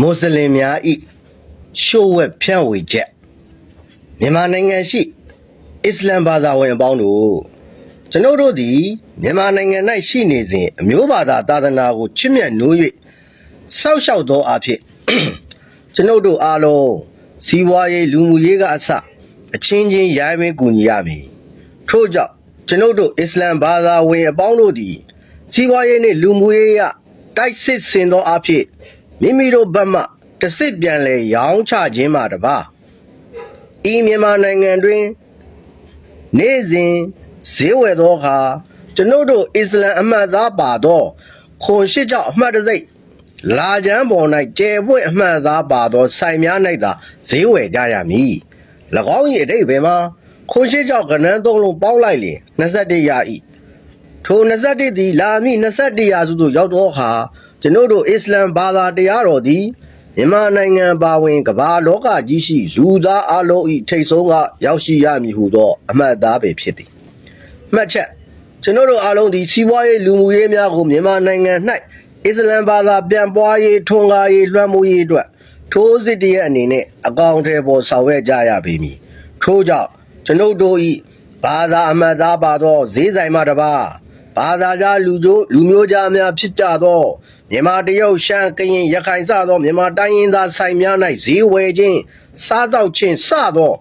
မွတ်စလင်များဤရှို့ဝက်ဖြန့်ဝေချက်မြန်မာနိုင်ငံရှိအစ္စလမ်ဘာသာဝင်အပေါင်းတို့ကျွန်ုပ်တို့သည်မြန်မာနိုင်ငံ၌ရှိနေစဉ်အမျိုးဘာသာသာသနာကိုချစ်မြတ်နိုး၍စောက်ရှောက်သောအဖြစ်ကျွန်ုပ်တို့အားလုံးစီးပွားရေးလူမှုရေးကအစအချင်းချင်းရိုင်းမင်းကူညီရမည်ထို့ကြောင့်ကျွန်ုပ်တို့အစ္စလမ်ဘာသာဝင်အပေါင်းတို့သည်စီးပွားရေးနှင့်လူမှုရေးရတိုက်စစ်ဆင်သောအဖြစ် မိမိတို့ဘက်မှတစ်စစ်ပြန်လဲရောင်းချခြင်းမှာတပါဤမြန်မာနိုင်ငံတွင်နေ့စဉ်ဈေးဝယ်သောအခါကျွန်ုပ်တို့အစ္စလမ်အမှတ်သားပါသောခွန်ရှိကြောင့်အမှတ်တစိမ့်လာချမ်းပေါ်၌ကျယ်ပွင့်အမှတ်သားပါသောဆိုင်များ၌သာဈေးဝယ်ကြရမည်၎င်း၏အတိတ်ဘယ်မှာခွန်ရှိကြောင့်ကဏ္ဍသုံးလုံးပေါင်းလိုက်လျင်21ရာ၏ထို21သည်လာမည့်21ရာစုသို့ရောက်သောအခါ ကျွန်ုပ်တို့အစ္စလမ်ဘာသာတရားတော်သည်မြန်မာနိုင်ငံပါဝင်ကမ္ဘာလောကကြီးရှိလူသားအလုံး၏ထိတ်ဆုံးကရောက်ရှိရမည်ဟုသောအမှတ်အသားပဲဖြစ်သည်မှတ်ချက်ကျွန်တော်တို့အားလုံးဒီစီးပွားရေးလူမှုရေးများကိုမြန်မာနိုင်ငံ၌အစ္စလမ်ဘာသာပြန်ပွားရေးထွန်းကားရေးလွှမ်းမိုးရေးအတွက်ထိုးစစ်တရဲ့အနေနဲ့အကောင့်ထဲပေါ်ဆောင်ရွက်ကြရပေမည်ထို့ကြောင့်ကျွန်ုပ်တို့ဤဘာသာအမှတ်သားပါသောဈေးဆိုင်မှတပါဘာသာကြားလူမျိုးလူမျိုးကြားများဖြစ်ကြသော မြန်မာတရုတ်ရှမ်းကရင်ရခိုင်စသောမြန်မာတိုင်းရင်းသားဆိုင်များ၌ဈေးဝယ်ခြင်းစားတော့ခြင်းစသော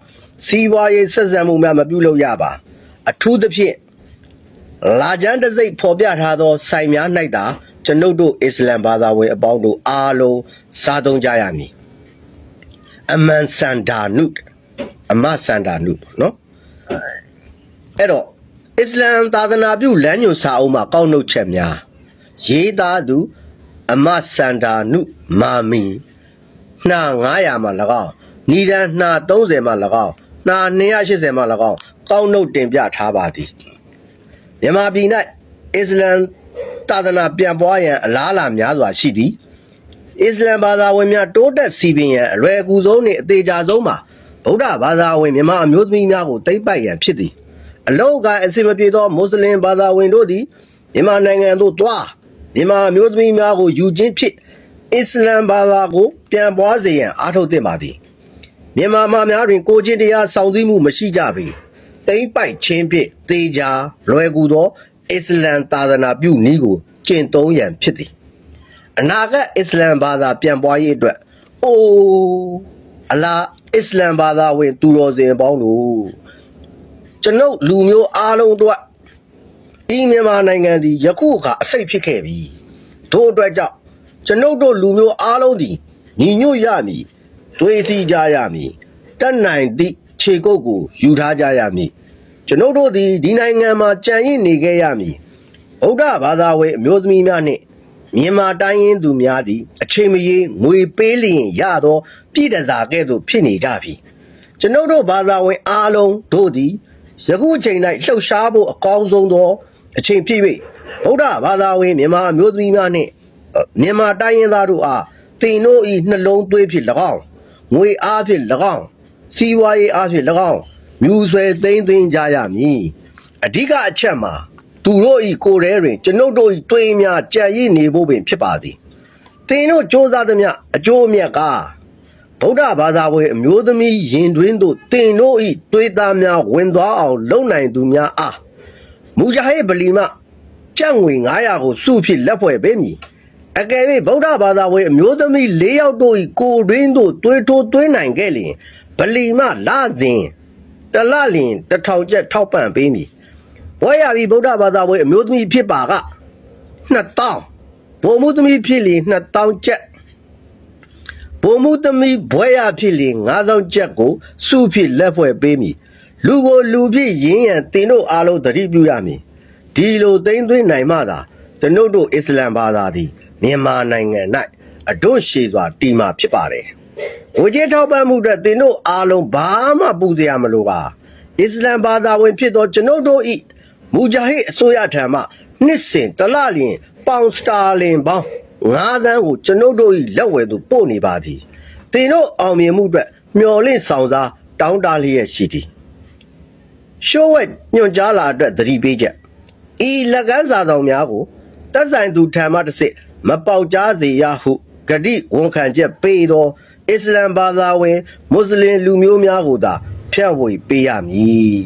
စီးပွားရေးဆက်ဆံမှုများမပြုလုပ်ရပါ အထူးသဖြင့်လာဂျန်တစိတ်ဖော်ပြထားသောဆိုင်များ၌သာကျွန်ုပ်တို့အစ္စလမ်ဘာသာဝင်အပေါင်းတို့အားလုံးစားသုံးကြရမည်အမန်စန္ဒာနုအမစန္ဒာနုပေါ့နော်အဲ့တော့အစ္စလမ်သာသနာပြုလမ်းညွှန်စာအုပ်မှာကောက်နှုတ်ချက်များရေးသားသူ အမစန္ဒာနုမာမီနှာ900မှာ၎င်းညီဒန်းနှာ30မှာ၎င်းနှာ280မှာ၎င်းကောက်နှုတ်တင်ပြထားပါသည်မြန်မာပြည်၌အစ္စလမ်သာသနာပြန်ပွားရန်အလားအလာများစွာရှိသည်အစ္စလမ်ဘာသာဝင်များတိုးတက်စီပင်ရန်အလွယ်အကူဆုံးနှင့်အသေးချာဆုံးမှာဗုဒ္ဓဘာသာဝင်မြန်မာအမျိုးသမီးများကိုတိမ့်ပိုက်ရန်ဖြစ်သည်အလုံးကအစီမပြေသောမွတ်စလင်ဘာသာဝင်တို့သည်မြန်မာနိုင်ငံသို့သွား မြန်မာအမျိုးသမီးများကိုယူခြင်းဖြစ်အစ္စလမ်ဘာသာကို ပြန်ပွားစေရန်အားထုတ်သင့်ပါသည်မြန်မာမာများတွင် ကိုချင်းတရားဆောင်စည်းမှုမရှိကြပေတိမ့်ပိုက်ချင်းဖြင့်သေချာလွယ်ကူသော အစ္စလမ်သာသနာပြုနည်းကိုကျင့်သုံးရန်ဖြစ်သည်အနာဂတ်အစ္စလမ်ဘာသာပြန်ပွားရေးအတွက်အိုးအလားအစ္စလမ်ဘာသာဝင် သူတော်စင်ပေါင်းတို့ကျွန်ုပ်လူမျိုးအားလုံးတို့ ဤမြန်မာနိုင်ငံသည်ယခုအခါအစိတ်ဖြစ်ခဲ့ပြီထို့အတွက်ကြောင့်ကျွန်ုပ်တို့လူမျိုးအားလုံးသည်ညီညွတ်ရမည်တွေးစီကြရမည်တက်နိုင်သည့်ခြေကုပ်ကိုယူထားကြရမည်ကျွန်ုပ်တို့သည်ဒီနိုင်ငံမှာကြံ့ရင့်နေခဲ့ရမည်ဗုဒ္ဓဘာသာဝင်အမျိုးသမီးများနှင့်မြန်မာတိုင်းရင်းသူများသည်အချိန်မရေငွေပေးလျင်ရသော ပြည်တစားကဲ့သို့ဖြစ်နေကြပြီကျွန်ုပ်တို့ဘာသာဝင်အားလုံးတို့သည်ယခုအချိန်၌လှုပ်ရှားဖို့အကောင်းဆုံးသော အချိန်ဖြစ်၍ဗုဒ္ဓဘာသာဝင်မြန်မာအမျိုးသမီးများနှင့်မြန်မာတိုင်းရင်းသားတို့အားတင်တို့ဤနှလုံးသွေးဖြင့်၎င်းငွေအားဖြင့်၎င်းစီးပွားရေးအားဖြင့်၎င်းမြူဆွဲသိမ့်သိမ့်ကြရမည်အဓိကအချက်မှာသူတို့ဤကိုယ်ထဲတွင်ကျွန်ုပ်တို့ဤတွေးများကြံ့ရည်နေဖို့ပင်ဖြစ်ပါသည်တင်တို့စ조사သမျှအကျိုးအမြတ်ကဗုဒ္ဓဘာသာဝင်အမျိုးသမီးယင်တွင်တို့တင်တို့ဤတွေးသားများဝင်သွားအောင် လုပ်နိုင်သူများအား မူဂျာဟစ်ဗလီမကြက်ငွေ900ကိုစုဖြစ်လက်ဖွဲ့ပေးမည်အကယ်၍ဗုဒ္ဓဘာသာဝင်အမျိုးသမီး၄ယောက်တို့၏ကိုယ်တွင်းသို့သွေးထိုးသွင်းနိုင်ခဲ့လျင်ဗလီမလာစဉ်တလလျင်တစ်ထောင်ကျပ်ထောက်ပံ့ပေးမည်ဝဲရပြီဗုဒ္ဓဘာသာဝင်အမျိုးသမီးဖြစ်ပါက2000ဘုံမှုသမီးဖြစ်လျင်2000ကျပ်ဘုံမှုသမီးဘွဲရဖြစ်လျင်9000ကျပ်ကိုစုဖြစ်လက်ဖွဲ့ပေးမည် လူကိုလူဖြစ်ရင်းရန်တင်တို့အားလုံးသတိပြုရမည်ဒီလိုသိမ့်သွင်းနိုင်မှသာကျွန်ုပ်တို့အစ္စလမ်ဘာသာသည်မြန်မာနိုင်ငံ၌အဒွန့်ရှည်စွာတည်မှာဖြစ်ပါတယ်။ဝေကျေထောက်ပံ့မှုအတွက်သင်တို့အားလုံးဘာမှပူစရာမလိုပါ။အစ္စလမ်ဘာသာဝင်ဖြစ်သောကျွန်ုပ်တို့၏မူဂျာဟစ်အစိုးရထံမှနှစ်စဉ်တစ်လလျင်ပေါင်စတာလင်ပေါင်း9သန်းကိုကျွန်ုပ်တို့၏လက်ဝယ်သို့ပို့နေပါသည်။သင်တို့အောင်မြင်မှုအတွက်မျှော်လင့်ဆောင်စားတောင်းတလျက်ရှိသည်။ ရှိုးဝက်ညွန်ကြားလာအတွက်သတိပေးချက်ဤလက်ကမ်းစာဆောင်များကိုတက်ဆိုင်သူထံမှတစ်စစ်မပေါက်ကြားစေရဟုဂတိဝန်ခံချက်ပေးသောအစ္စလမ်ဘာသာဝင်မွတ်စလင်လူမျိုးများကိုသာဖြန့်ဝေပေးရမည်